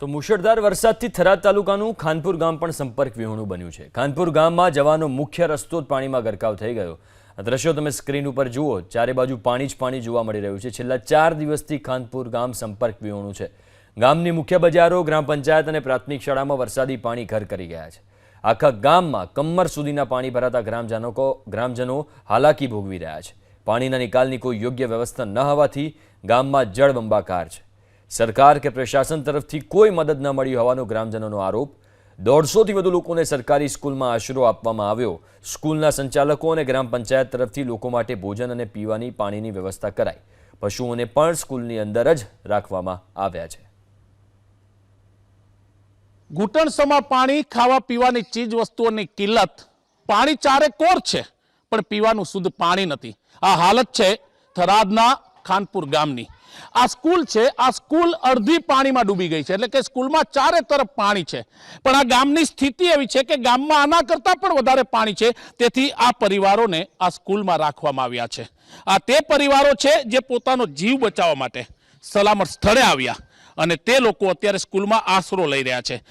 તો મુશળધાર વરસાદથી થરાદ તાલુકાનું ખાનપુર ગામ પણ સંપર્ક વિહોણું બન્યું છે. ખાનપુર ગામમાં જવાનો મુખ્ય રસ્તો જ પાણીમાં ગરકાવ થઈ ગયો. આ દ્રશ્યો તમે સ્ક્રીન ઉપર જુઓ, ચારે બાજુ પાણી જ પાણી જોવા મળી રહ્યું છે. છેલ્લા ચાર દિવસથી ખાનપુર ગામ સંપર્ક વિહોણું છે. ગામની મુખ્ય બજારો, ગ્રામ પંચાયત અને પ્રાથમિક શાળામાં વરસાદી પાણી ઘર કરી ગયા છે. આખા ગામમાં કમર સુધીના પાણી ભરાતા ગ્રામજનો ગ્રામજનો હાલાકી ભોગવી રહ્યા છે. પાણીના નિકાલની કોઈ યોગ્ય વ્યવસ્થા ન હોવાથી ગામમાં જળબંબાકાર છે. સરકાર કે પ્રશાસન તરફથી કોઈ મદદ ન મળી હોવાનો ગ્રામજનોનો આરોપ. દોઢસોથી વધુ લોકોને સરકારી સ્કૂલમાં આશરો આપવામાં આવ્યો. સ્કૂલના સંચાલકો અને ગ્રામ પંચાયત તરફથી લોકો માટે ભોજન અને પીવાની પાણીની વ્યવસ્થા કરાઈ. પશુઓને પણ સ્કૂલની અંદર જ રાખવામાં આવ્યા છે. ઘૂંટણસમાં પાણી, ખાવા પીવાની ચીજ વસ્તુઓની કિલ્લત. પાણી ચારે કોર છે, પણ પીવાનું શુદ્ધ પાણી નથી. આ હાલત છે થરાદના ખાનપુર ગામની. આ સ્કૂલ છે, આ સ્કૂલ અડધી પાણીમાં ડૂબી ગઈ છે, એટલે કે સ્કૂલમાં ચારે તરફ પાણી છે. પણ આ ગામની સ્થિતિ એવી છે કે ગામમાં આના કરતાં પણ વધારે પાણી છે, તેથી આ પરિવારોને આ સ્કૂલમાં રાખવામાં આવ્યા છે. આ તે પરિવારો છે જે પોતાનો જીવ બચાવવા માટે સલામત સ્થળે આવ્યા અને તે લોકો અત્યારે સ્કૂલમાં આશરો લઈ રહ્યા છે.